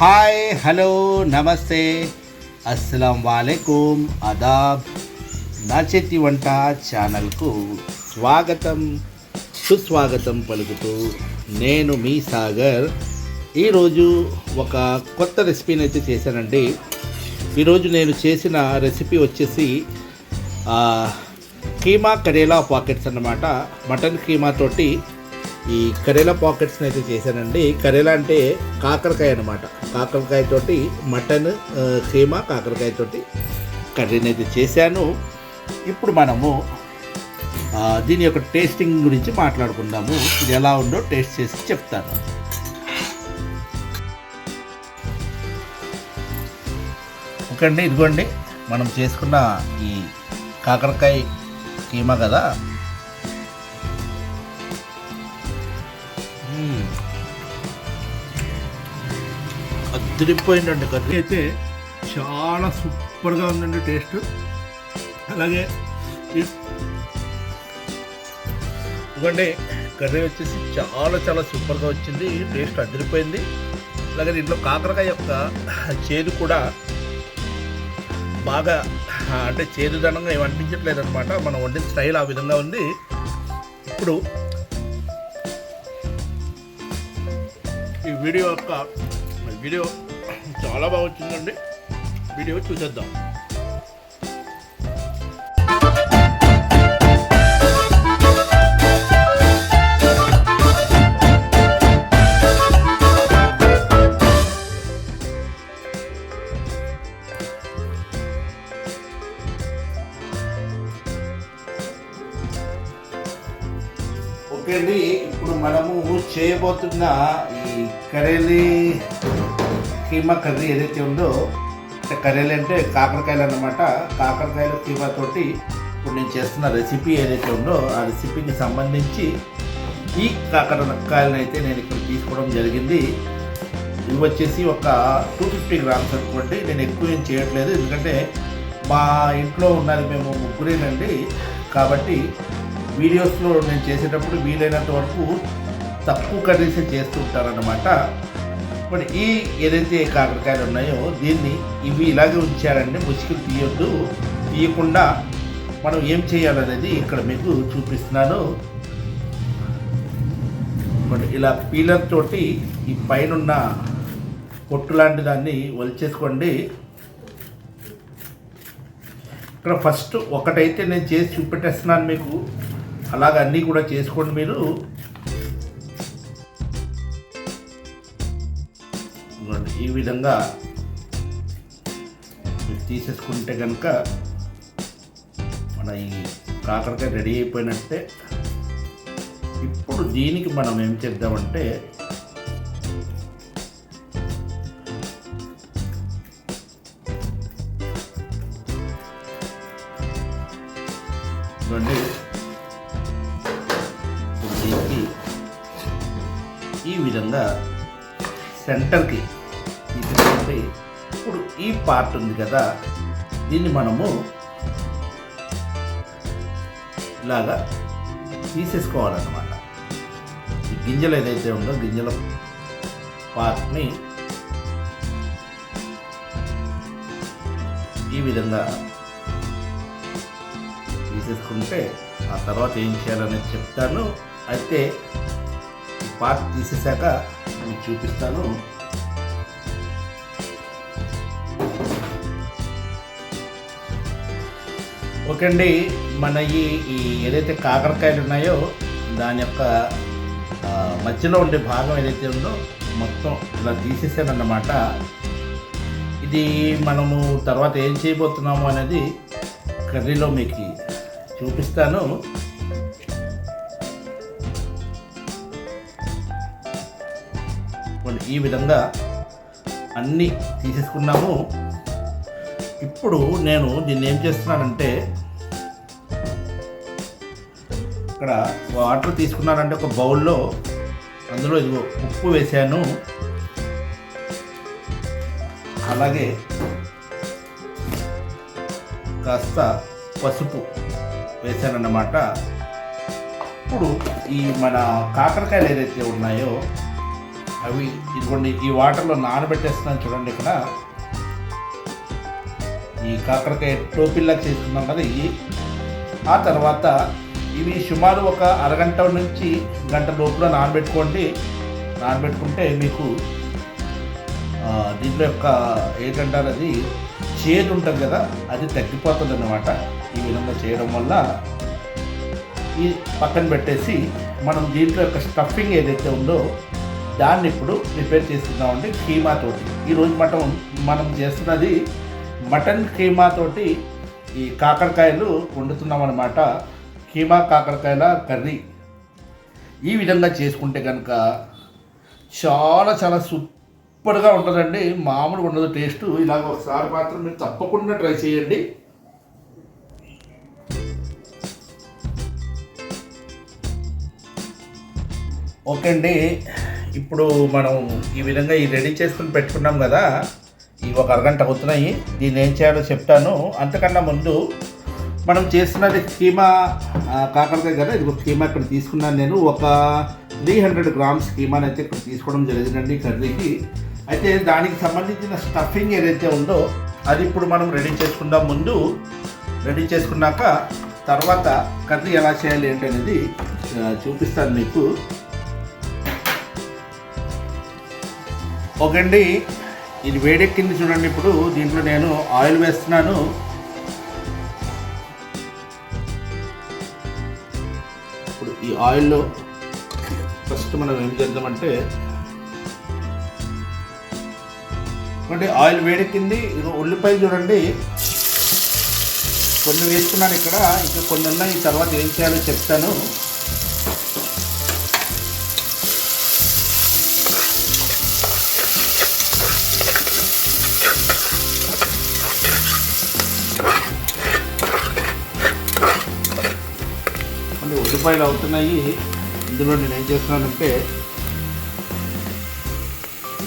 Hi hello నమస్తే. అస్సలం వాలేకుమ్ అదాబ్ నా చేతి వంట ఛానల్కు స్వాగతం సుస్వాగతం పలుకుతూ నేను మీ సాగర్. ఈరోజు ఒక కొత్త రెసిపీని అయితే చేశానండి. ఈరోజు నేను చేసిన రెసిపీ వచ్చేసి కీమా కరేలా పాకెట్స్ అన్నమాట. మటన్ కీమా తోటి ఈ కరేలా పాకెట్స్ని అయితే చేశానండి. కరేలా అంటే కాకరకాయ అనమాట కాకరకాయ తోటి మటన్ కీమా కాకరకాయ తోటి కర్రీని అయితే చేశాను. ఇప్పుడు మనము దీని యొక్క టేస్టింగ్ గురించి మాట్లాడుకుందాము. ఇది ఎలా ఉందో టేస్ట్ చేసి చెప్తాను. ఓకే అండి ఇదిగోండి. మనం చేసుకున్న ఈ కాకరకాయ కీమా కదా అదిరిపోయిందండి కర్రీ. అయితే చాలా సూపర్గా ఉందండి టేస్ట్. అలాగే ఈ- ఇదిగోండి కర్రీ వచ్చేసి చాలా చాలా సూపర్గా వచ్చింది. టేస్ట్ అదిరిపోయింది. అలాగే దీంట్లో కాకరకాయ యొక్క చేదు కూడా బాగా అంటే చేదుదనంగా ఏమి అనిపించట్లేదు అనమాట మనం వండిన స్టైల్ ఆ విధంగా ఉంది. ఇప్పుడు ఈ వీడియో యొక్క వీడియో చాలా బాగా వచ్చిందండి వీడియో చూసేద్దాం. ఓకే అండి ఇప్పుడు మనము చేయబోతున్న ఈ కరేలీ కీమా కర్రీ ఏదైతే ఉందో అంటే కర్రీలు అంటే కాకరకాయలు అన్నమాట. కాకరకాయలు కీమా తోటి ఇప్పుడు నేను చేస్తున్న రెసిపీ ఏదైతే ఉందో ఆ రెసిపీకి సంబంధించి ఈ కాకరకాయలను అయితే నేను ఇక్కడ తీసుకోవడం జరిగింది. ఇవి వచ్చేసి ఒక టూ ఫిఫ్టీ గ్రామ్స్ అనుకోండి. నేను ఎక్కువ ఏం చేయట్లేదు. ఎందుకంటే మా ఇంట్లో ఉన్నది మేము ముగ్గురేనండి. కాబట్టి వీడియోస్లో నేను చేసేటప్పుడు వీలైనంత వరకు తక్కువ కర్రీసే చేస్తూ మరి ఈ ఏదైతే కాకరకాయలు ఉన్నాయో దీన్ని ఇవి ఇలాగే ఉంచారంటే ముసుగులు తీయొద్దు. తీయకుండా మనం ఏం చేయాలనేది ఇక్కడ మీకు చూపిస్తున్నాను. మరి ఇలా పీలర్ తోటి ఈ పైన పొట్టు లాంటి దాన్ని వలిచేసుకోండి. ఇక్కడ ఫస్ట్ ఒకటైతే నేను చేసి చూపెట్టేస్తున్నాను మీకు. అలాగ అన్నీ కూడా చేసుకోండి మీరు. ఈ విధంగా మీరు తీసేసుకుంటే కనుక మన ఈ కాకరకాయ రెడీ అయిపోయినట్టే. ఇప్పుడు దీనికి మనం ఏం చేద్దామంటే దీనికి ఈ విధంగా సెంటర్కి కాబట్టి ఇప్పుడు ఈ పార్ట్ ఉంది కదా. దీన్ని మనము ఇలాగా తీసేసుకోవాలన్నమాట. ఈ గింజలు ఏదైతే ఉందో గింజల పార్ట్ని ఈ విధంగా తీసేసుకుంటే ఆ తర్వాత ఏం చేయాలనేది చెప్తాను. అయితే పార్ట్ తీసేశాక మీకు చూపిస్తాను. ఓకే అండి మన ఈ ఏదైతే కాకరకాయలు ఉన్నాయో దాని యొక్క మధ్యలో ఉండే భాగం ఏదైతే ఉందో మొత్తం ఇలా తీసేసానన్నమాట. ఇది మనము తర్వాత ఏం చేయబోతున్నాము అనేది కర్రీలో మీకు చూపిస్తాను. ఈ విధంగా అన్నీ తీసేసుకున్నాము. ఇప్పుడు నేను దీన్ని ఏం చేస్తున్నానంటే ఇక్కడ వాటర్ తీసుకున్నానంటే ఒక బౌల్లో అందులో ఇదిగో ఉప్పు వేసాను అలాగే కాస్త పసుపు వేసానన్నమాట ఇప్పుడు ఈ మన కాకరకాయలు ఏదైతే ఉన్నాయో అవి ఇదిగోండి ఈ వాటర్లో నానబెట్టేస్తున్నాను చూడండి ఇక్కడ. ఈ కాకరకాయ టోపిల్లా చేసుకున్నాం కదా ఇవి ఆ తర్వాత ఇవి సుమారు ఒక అరగంట నుంచి గంట లోపల నానబెట్టుకోండి. నానబెట్టుకుంటే మీకు దీంట్లో యొక్క ఏంటంటారు అది చేదు ఉంటుంది కదా అది తగ్గిపోతుంది అన్నమాట ఈ విధంగా చేయడం వల్ల ఈ పక్కన పెట్టేసి మనం దీంట్లో యొక్క స్టఫింగ్ ఏదైతే ఉందో దాన్ని ఇప్పుడు ప్రిపేర్ చేస్తున్నామండి కీమా తోటి. ఈరోజు మటం మనం చేస్తున్నది మటన్ కీమా తోటి ఈ కాకరకాయలు వండుతున్నాం అనమాట కీమా కాకరకాయల కర్రీ. ఈ విధంగా చేసుకుంటే కనుక చాలా చాలా సూపర్గా ఉంటుందండి. మామూలుగా ఉండదు టేస్ట్. ఇలాగ ఒకసారి మాత్రం మీరు తప్పకుండా ట్రై చేయండి. ఓకే అండి. ఇప్పుడు మనం ఈ విధంగా ఈ రెడీ చేసుకుని పెట్టుకున్నాం కదా. ఇవి ఒక అరగంట అవుతున్నాయి. దీన్ని ఏం చేయాలో చెప్తాను. అంతకన్నా ముందు మనం చేస్తున్నది కీమా కాకరకాయ కదా ఇది ఒక కీమా ఇక్కడ తీసుకున్నాను నేను. ఒక త్రీ హండ్రెడ్ గ్రామ్స్ కీమాని అయితే ఇక్కడ తీసుకోవడం జరిగిందండి కర్రీకి. అయితే దానికి సంబంధించిన స్టఫింగ్ ఏదైతే ఉందో అది ఇప్పుడు మనం రెడీ చేసుకుందాం ముందు. రెడీ చేసుకున్నాక తర్వాత కర్రీ ఎలా చేయాలి ఏంటి అనేది చూపిస్తాను మీకు. ఓకే అండి ఇది వేడెక్కింది చూడండి ఇప్పుడు. దీంట్లో నేను ఆయిల్ వేస్తున్నాను. ఆయిల్లో ఫస్ట్ మనం ఏం చేద్దామంటే అంటే ఆయిల్ వేడెక్కింది ఇది ఉల్లిపాయలు చూడండి. కొన్ని వేసుకున్నాను ఇక్కడ ఇంకా కొన్ని ఉన్నాయి తర్వాత ఏం చేయాలో చెప్తాను. రూపాయలు అవుతున్నాయి. ఇందులో నేను ఏం చేస్తున్నానంటే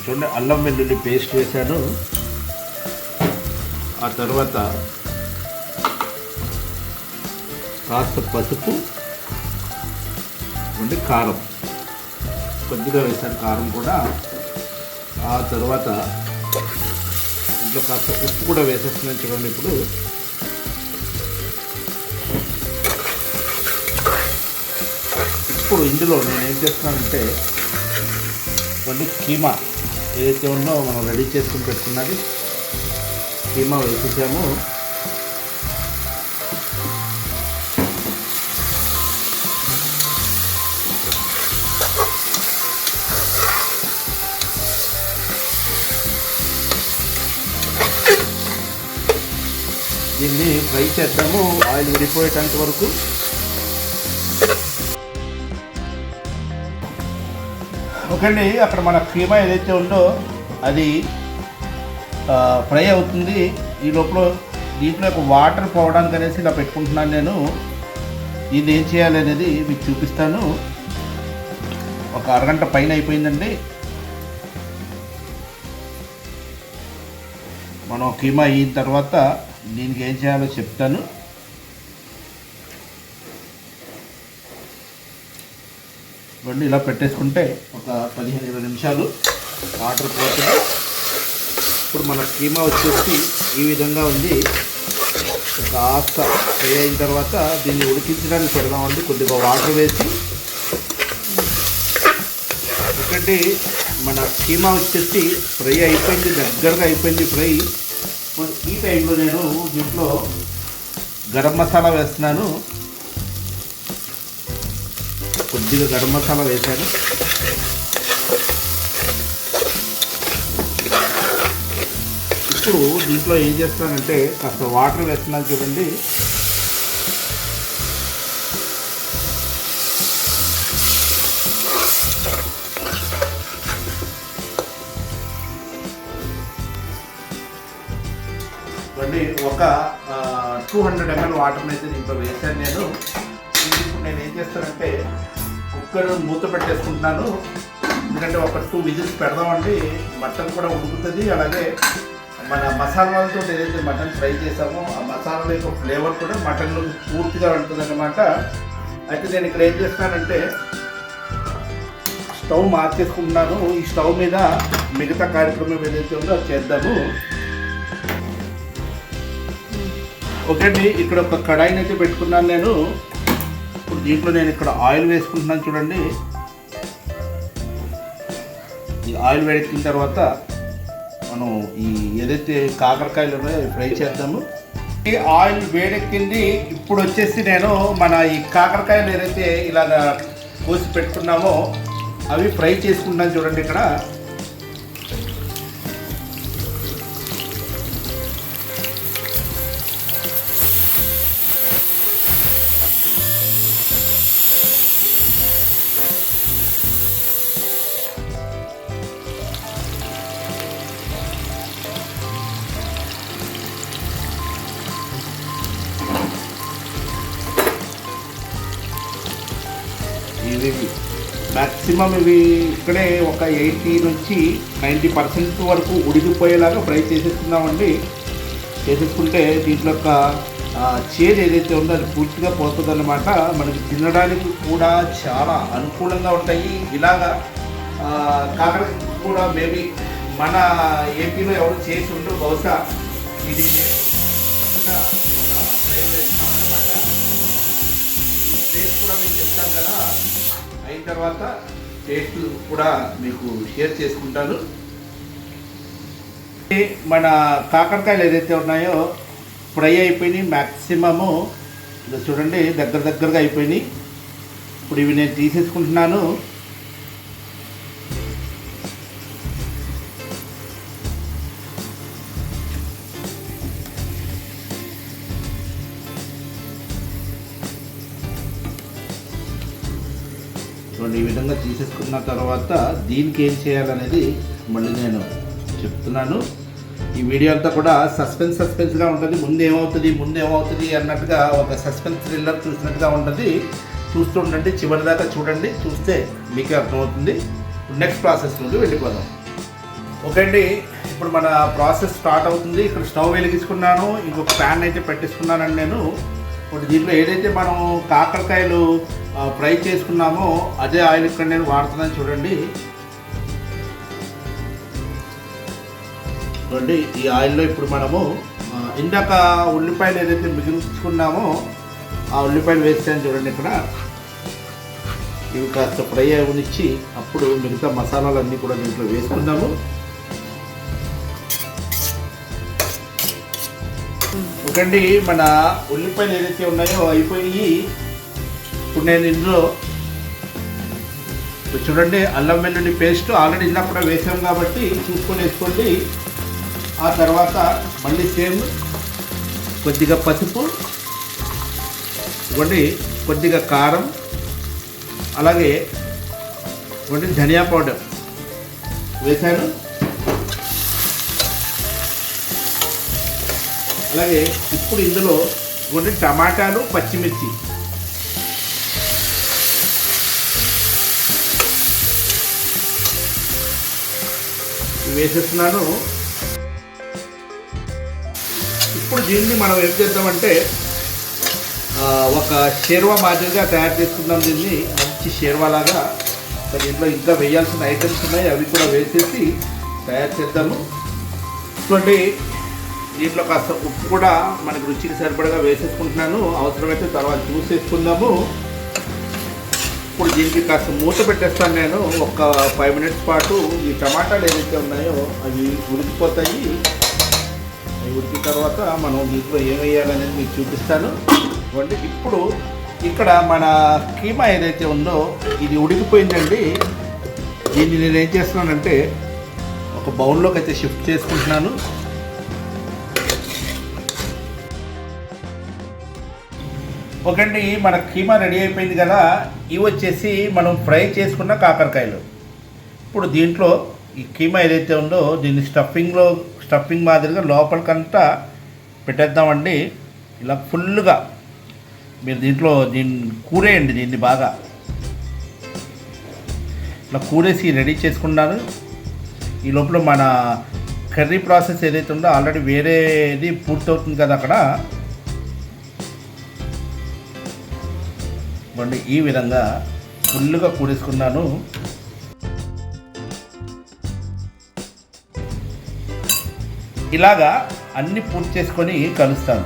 చూడండి అల్లం వెల్లుల్లి పేస్ట్ వేశాను ఆ తర్వాత కాస్త పసుపు ఉండి కారం. కొద్దిగా వేశాను కారం కూడా. ఆ తర్వాత ఇంట్లో కాస్త ఉప్పు కూడా వేసేస్తున్నాను చూడండి ఇప్పుడు. ఇప్పుడు ఇందులో నేను ఏం చేస్తున్నానంటే కొన్ని కీమా ఏదైతే ఉందో మనం రెడీ చేసుకుని పెట్టుకున్నది కీమా వేసేసాము. దీన్ని ఫ్రై చేద్దాము. ఆయిల్ విడిపోయేటంత వరకు ఓకే అక్కడ మన కీమా ఏదైతే ఉందో అది ఫ్రై అవుతుంది. ఈ లోపల దీంట్లో ఒక వాటర్ పోవడానికి అనేసి ఇలా పెట్టుకుంటున్నాను నేను. ఇది ఏం చేయాలి అనేది మీకు చూపిస్తాను. ఒక అరగంట పైన అయిపోయిందండి. మనం కీమా అయిన తర్వాత దీనికి ఏం చేయాలో చెప్తాను. చూడండి ఇలా పెట్టేసుకుంటే ఒక పదిహేను ఇరవై నిమిషాలు వాటర్ పోతుంది. ఇప్పుడు మన కీమా వచ్చేసి ఈ విధంగా ఉంది. కాస్త ఫ్రై అయిన తర్వాత దీన్ని ఉడికించడానికి పెడదామండి. కొద్దిగా వాటర్ వేసి. ఎందుకంటే మన కీమా వచ్చేసి ఫ్రై అయిపోయింది దగ్గరగా అయిపోయింది ఫ్రై. ఈ టైంలో నేను దీంట్లో గరం మసాలా వేస్తున్నాను. కొద్దిగా గరం మసాలా వేశాను. ఇప్పుడు దీంట్లో ఏం చేస్తానంటే కాస్త వాటర్ వేస్తున్నాను చూడండి. చూడండి ఒక టూ హండ్రెడ్ ఎంఎల్ వాటర్ని అయితే దీంట్లో వేశాను నేను. ఇప్పుడు నేను ఏం చేస్తానంటే కుక్కర్ మూత పెట్టేసుకుంటున్నాను. ఎందుకంటే ఒక టూ విజిల్స్ పెడదామండి. మటన్ కూడా ఉడుకుతుంది. అలాగే మన మసాలాలతో ఏదైతే మటన్ ఫ్రై చేసామో ఆ మసాలాల యొక్క ఫ్లేవర్ కూడా మటన్లో పూర్తిగా ఉంటుంది అనమాట అయితే నేను ఇక్కడ ఏం చేస్తానంటే స్టవ్ మార్చేసుకుంటున్నాను. ఈ స్టవ్ మీద మిగతా కార్యక్రమం ఏదైతే ఉందో అది చేద్దాము. ఓకే అండి. ఇక్కడ ఒక కడాయిని అయితే పెట్టుకున్నాను నేను. ఇప్పుడు దీంట్లో నేను ఇక్కడ ఆయిల్ వేసుకుంటున్నాను చూడండి. ఈ ఆయిల్ వేడెక్కిన తర్వాత మనం ఈ ఏదైతే కాకరకాయలు ఉన్నాయో ఫ్రై చేద్దాము. ఈ ఆయిల్ వేడెక్కింది. ఇప్పుడు వచ్చేసి నేను మన ఈ కాకరకాయలు ఏదైతే ఇలాగ కోసి పెట్టుకున్నామో అవి ఫ్రై చేసుకుంటాను చూడండి ఇక్కడ. ఇవి మ్యాక్సిమం ఇవి ఇక్కడే ఒక ఎయిటీ నుంచి నైంటీ పర్సెంట్ వరకు ఉడికిపోయేలాగా ఫ్రై చేసేసుకుందామండి చేసేసుకుంటే దీంట్లో ఒక చేజ్ చేదు ఏదైతే ఉందో అది పూర్తిగా పోతుంది మనకి తినడానికి కూడా చాలా అనుకూలంగా ఉంటాయి. ఇలాగా కాకర కూడా మేబీ మన ఏపీలో ఎవరు చేసి ఉండరు. బహుశా ఇది కూడా మేము చెప్తాం కదా. అయిన తర్వాత టేస్ట్ కూడా మీకు షేర్ చేసుకుంటాను. మన కాకరకాయలు ఏదైతే ఉన్నాయో ఫ్రై అయిపోయినాయి మ్యాక్సిమము చూడండి దగ్గర దగ్గరగా అయిపోయినాయి. ఇప్పుడు ఇవి నేను తీసేసుకుంటున్నాను. విధంగా తర్వాత దీనికి ఏం చేయాలనేది మళ్ళీ నేను చెప్తున్నాను. ఈ వీడియో అంతా కూడా సస్పెన్స్ సస్పెన్స్గా ఉంటుంది. ముందు ఏమవుతుంది ముందు ఏమవుతుంది అన్నట్టుగా ఒక సస్పెన్స్ థ్రిల్లర్ చూసినట్టుగా ఉంటుంది. చూస్తూ ఉండండి చివరి దాకా చూడండి. చూస్తే మీకే అర్థమవుతుంది. నెక్స్ట్ ప్రాసెస్ నుండి వెళ్ళిపోదాం. ఓకే అండి ఇప్పుడు మన ప్రాసెస్ స్టార్ట్ అవుతుంది. ఇక్కడ స్టవ్ వెలిగించుకున్నాను. ఇంకొక ప్యాన్ అయితే పెట్టేసుకున్నానండి నేను. ఇప్పుడు దీంట్లో ఏదైతే మనం కాకరకాయలు ఫ్రై చేసుకున్నామో అదే ఆయిల్ ఇక్కడ నేను వాడుతున్నాను చూడండి. చూడండి ఈ ఆయిల్లో ఇప్పుడు మనము ఇందాక ఉల్లిపాయలు ఏదైతే మిగిల్చుకున్నామో ఆ ఉల్లిపాయలు వేస్తాను చూడండి ఇక్కడ. ఇవి కాస్త ఫ్రై అవనిచ్చి అప్పుడు మిగతా మసాలాలన్నీ కూడా దీంట్లో వేసుకుందాము. ఒకండి మన ఉల్లిపాయలు ఏదైతే ఉన్నాయో అయిపోయి ఇప్పుడు నేను ఇందులో చూడండి అల్లం వెల్లుల్లి పేస్ట్ ఆల్రెడీ ఇందాక కూడా వేసాం కాబట్టి చూసుకొని వేసుకోండి. ఆ తర్వాత మళ్ళీ సేమ్ కొద్దిగా పసుపు ఇవ్వండి కొద్దిగా కారం అలాగే ఇవ్వండి ధనియా పౌడర్. వేశాను? అలాగే ఇప్పుడు ఇందులో కొన్ని టమాటాలు పచ్చిమిర్చి. వేసేస్తున్నాను. ఇప్పుడు దీన్ని మనం ఏం చేద్దామంటే ఒక షేర్వా మాదిరిగా తయారు చేసుకుందాం దీన్ని. మంచి షేర్వా లాగా. దీంట్లో ఇంకా వేయాల్సిన ఐటమ్స్ ఉన్నాయి అవి కూడా వేసేసి తయారు చేద్దాము. చూడండి దీంట్లో కాస్త ఉప్పు కూడా మనకి రుచికి సరిపడగా వేసేసుకుంటున్నాను. అవసరమైతే తర్వాత చూసేసుకుందాము ఇప్పుడు దీనికి కాస్త మూత పెట్టేస్తాను నేను. ఒక ఫైవ్ మినిట్స్ పాటు ఈ టమాటాలు ఏదైతే ఉన్నాయో అవి ఉడికిపోతాయి. అవి ఉడికిన తర్వాత మనం దీంట్లో ఏమేయాలనేది మీకు చూపిస్తాను. ఇవ్వండి. ఇప్పుడు ఇక్కడ మన కీమా ఏదైతే ఉందో ఇది ఉడికిపోయిందండి. దీన్ని నేను ఏం చేస్తున్నానంటే ఒక బౌల్లోకి అయితే షిఫ్ట్ చేసుకుంటున్నాను. ఓకండి మన కీమా రెడీ అయిపోయింది కదా ఇవి వచ్చేసి మనం ఫ్రై చేసుకున్న కాకరకాయలు. ఇప్పుడు దీంట్లో ఈ కీమా ఏదైతే ఉందో దీన్ని స్టఫింగ్లో స్టఫింగ్ మాదిరిగా లోపలికంతా పెట్టేద్దామండి. ఇలా ఫుల్గా మీరు దీంట్లో దీన్ని కూరేయండి దీన్ని బాగా. ఇలా కూరేసి రెడీ చేసుకున్నాను ఈ లోపల మన కర్రీ ప్రాసెస్ ఏదైతే ఉందో ఆల్రెడీ వేరేది పూర్తవుతుంది కదా అక్కడ. బండి ఈ విధంగా ఫుల్గా కూడేసుకున్నాను. ఇలాగా అన్నీ పూర్తి చేసుకొని కలుస్తాను.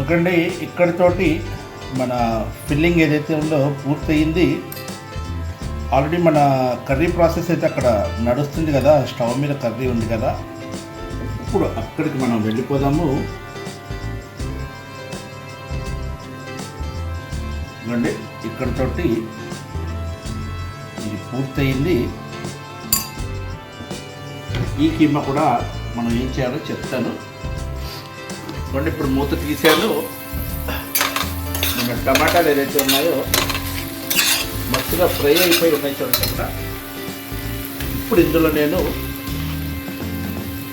ఒకండి ఇక్కడితోటి మన ఫిల్లింగ్ ఏదైతే ఉందో పూర్తయింది ఆల్రెడీ మన కర్రీ ప్రాసెస్ అయితే అక్కడ నడుస్తుంది కదా స్టవ్ మీద కర్రీ ఉంది కదా. ఇప్పుడు అక్కడికి మనం వెళ్ళిపోదాము? ఇవ్వండి ఇక్కడతోటి ఇది పూర్తయింది. ఈ కీమ కూడా మనం ఏం చేయాలో చెప్తాను. ఇవ్వండి ఇప్పుడు మూత తీసాను మన టమాటాలు ఏదైతే ఉన్నాయో మస్తుగా ఫ్రై అయిపోయి ఉన్నాయి చూడండి ఇప్పుడు ఇందులో నేను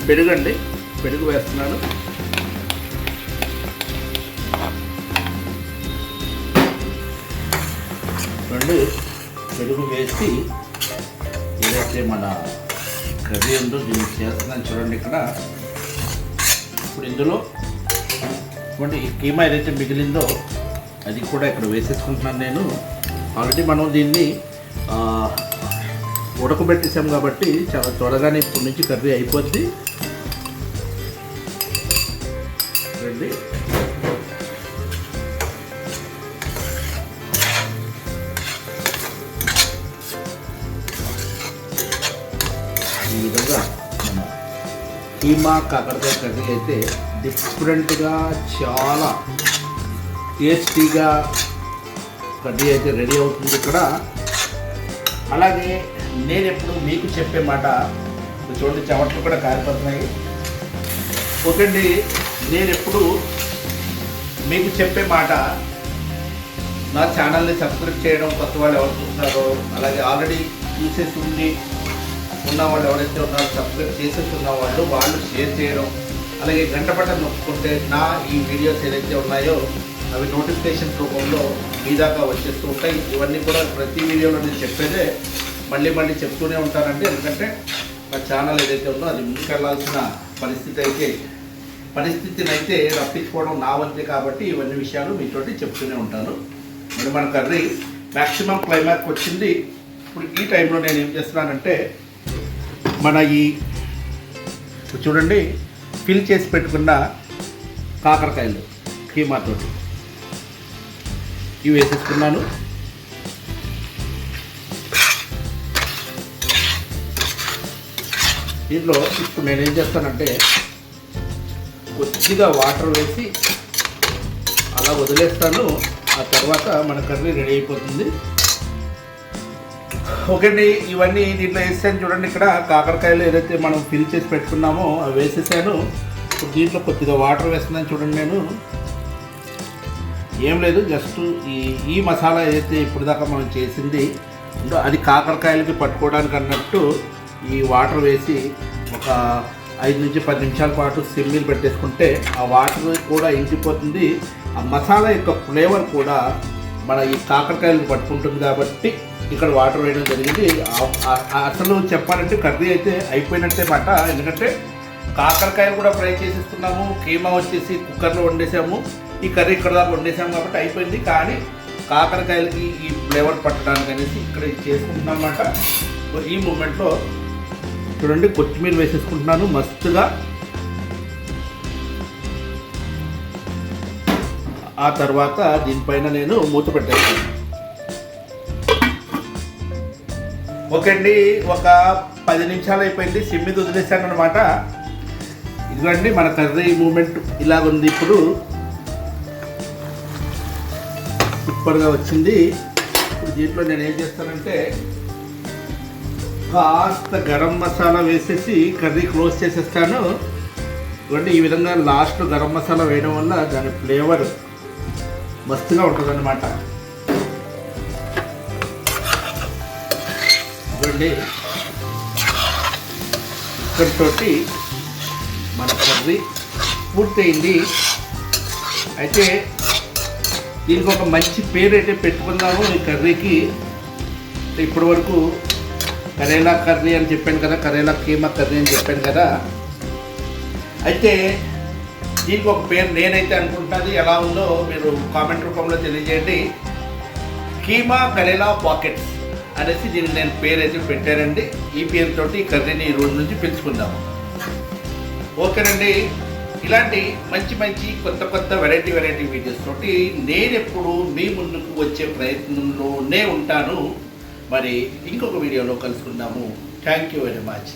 పెరుగండి. పెరుగు వేస్తున్నాను. రెండు పెరుగు వేసి ఏదైతే మన కర్రీ ఉందో దీన్ని చేస్తున్నాను చూడండి ఇక్కడ. ఇప్పుడు ఇందులో ఇటువంటి ఈ కీమా ఏదైతే మిగిలిందో అది కూడా ఇక్కడ వేసేసుకుంటున్నాను నేను. ఆల్రెడీ మనం దీన్ని ఉడకబెట్టేసాం కాబట్టి చాలా త్వరగానే ఇప్పటి నుంచి కర్రీ అయిపోద్ది. మాకు అక్కడితో కర్రీ అయితే డిఫరెంట్గా చాలా టేస్టీగా కర్రీ అయితే రెడీ అవుతుంది ఇక్కడ. అలాగే నేను ఎప్పుడు మీకు చెప్పే మాట చూడండి చెమట్లు కూడా కారిపోతున్నాయి. ఓకేండి నేను ఎప్పుడు మీకు చెప్పే మాట నా ఛానల్ని సబ్స్క్రైబ్ చేయడం కొత్త వాళ్ళు ఎవరు చూస్తున్నారో అలాగే ఆల్రెడీ చూసేసి ఉండి ఉన్న వాళ్ళు ఎవరైతే ఉన్నారో సబ్స్క్రైబ్ చేసేస్తున్న వాళ్ళు వాళ్ళు షేర్ చేయడం అలాగే గంట బటన్ నొప్పుకుంటే నా ఈ వీడియోస్ ఏదైతే ఉన్నాయో అవి నోటిఫికేషన్ రూపంలో మీ దాకా వచ్చేస్తూ ఉంటాయి. ఇవన్నీ కూడా ప్రతి వీడియోలో నేను చెప్పేదే మళ్ళీ మళ్ళీ చెప్తూనే ఉంటానండి. ఎందుకంటే నా ఛానల్ ఏదైతే ఉందో అది ముందుకెళ్ళాల్సిన పరిస్థితి అయితే పరిస్థితిని అయితే రప్పించుకోవడం నా వంతే కాబట్టి ఇవన్నీ విషయాలు మీతోటి చెప్తూనే ఉంటాను. మరి మన కర్రీ మ్యాక్సిమం క్లైమాక్స్ వచ్చింది. ఇప్పుడు ఈ టైంలో నేను ఏం చేస్తున్నానంటే మన ఈ చూడండి ఫిల్ చేసి పెట్టుకున్న కాకరకాయలు కీమాతో ఇవి వేసేసుకున్నాను. దీంట్లో ఇప్పుడు నేను ఏం చేస్తానంటే కొద్దిగా వాటర్ వేసి అలా వదిలేస్తాను. ఆ తర్వాత మన కర్రీ రెడీ అయిపోతుంది. ఓకే అండి ఇవన్నీ దీంట్లో వేసాను చూడండి ఇక్కడ. కాకరకాయలు ఏదైతే మనం ఫిల్ చేసి పెట్టుకున్నామో అవి వేసేసాను. ఇప్పుడు దీంట్లో కొద్దిగా వాటర్ వేస్తున్నాను చూడండి నేను. ఏం లేదు జస్ట్ ఈ ఈ మసాలా ఏదైతే ఇప్పుడు దాకా మనం చేసింది అది కాకరకాయలకి పట్టుకోవడానికి అన్నట్టు ఈ వాటర్ వేసి ఒక ఐదు నుంచి పది నిమిషాల పాటు సిమ్మిల్ పెట్టేసుకుంటే ఆ వాటర్ కూడా ఇంకిపోతుంది. ఆ మసాలా యొక్క ఫ్లేవర్ కూడా మన ఈ కాకరకాయలు పట్టుకుంటుంది కాబట్టి ఇక్కడ వాటర్ వేయడం జరిగింది. అసలు చెప్పాలంటే కర్రీ అయితే అయిపోయినట్టే మాట. ఎందుకంటే కాకరకాయలు కూడా ఫ్రై చేసేస్తున్నాము కీమా వచ్చేసి కుక్కర్లో వండేసాము. ఈ కర్రీ ఇక్కడ దాకా వండేసాము కాబట్టి అయిపోయింది. కానీ కాకరకాయలకి ఈ ఫ్లేవర్ పట్టడానికి అనేసి ఇక్కడ ఇది చేసుకుంటున్నాం అన్నమాట. ఈ మూమెంట్లో చూడండి కొత్తిమీర వేసేసుకుంటున్నాను మస్తుగా. ఆ తర్వాత దీనిపైన నేను మూత పెట్టేస్తాను. ఓకే అండి ఒక పది నిమిషాలు అయిపోయింది సిమ్ మీద వదిలేసాను అనమాట ఇదిగోండి మన కర్రీ మూమెంట్ ఇలాగుంది ఇప్పుడు. సూపర్గా వచ్చింది. ఇప్పుడు దీంట్లో నేను ఏం చేస్తానంటే కాస్త గరం మసాలా వేసేసి కర్రీ క్లోజ్ చేసేస్తాను. ఇవ్వండి ఈ విధంగా లాస్ట్ గరం మసాలా వేయడం వల్ల దాని ఫ్లేవర్ మస్తుగా ఉంటుంది అనమాట ఇక్కడితోటి మన కర్రీ పూర్తయింది. అయితే దీనికి ఒక మంచి పేరు అయితే పెట్టుకుందాము ఈ కర్రీకి. ఇప్పటి వరకు కరేలా కర్రీ అని చెప్పాను కదా కరేలా కీమా కర్రీ అని చెప్పాను కదా. అయితే దీనికి ఒక పేరు నేనైతే అనుకుంటున్నది ఎలా ఉందో మీరు కామెంట్ రూపంలో తెలియజేయండి. కీమా కరేలా పాకెట్స్. అనేసి దీనికి నేను పేరు అయితే పెట్టానండి ఈ పేరుతో ఈ కర్రీని ఈ రోజు నుంచి పెంచుకుందాము ఓకేనండి ఇలాంటి మంచి మంచి కొత్త కొత్త వెరైటీ వెరైటీ వీడియోస్ తోటి నేను ఎప్పుడు మీ ముందుకు వచ్చే ప్రయత్నంలోనే ఉంటాను. మరి ఇంకొక వీడియోలో కలుసుకుందాము. Thank you very much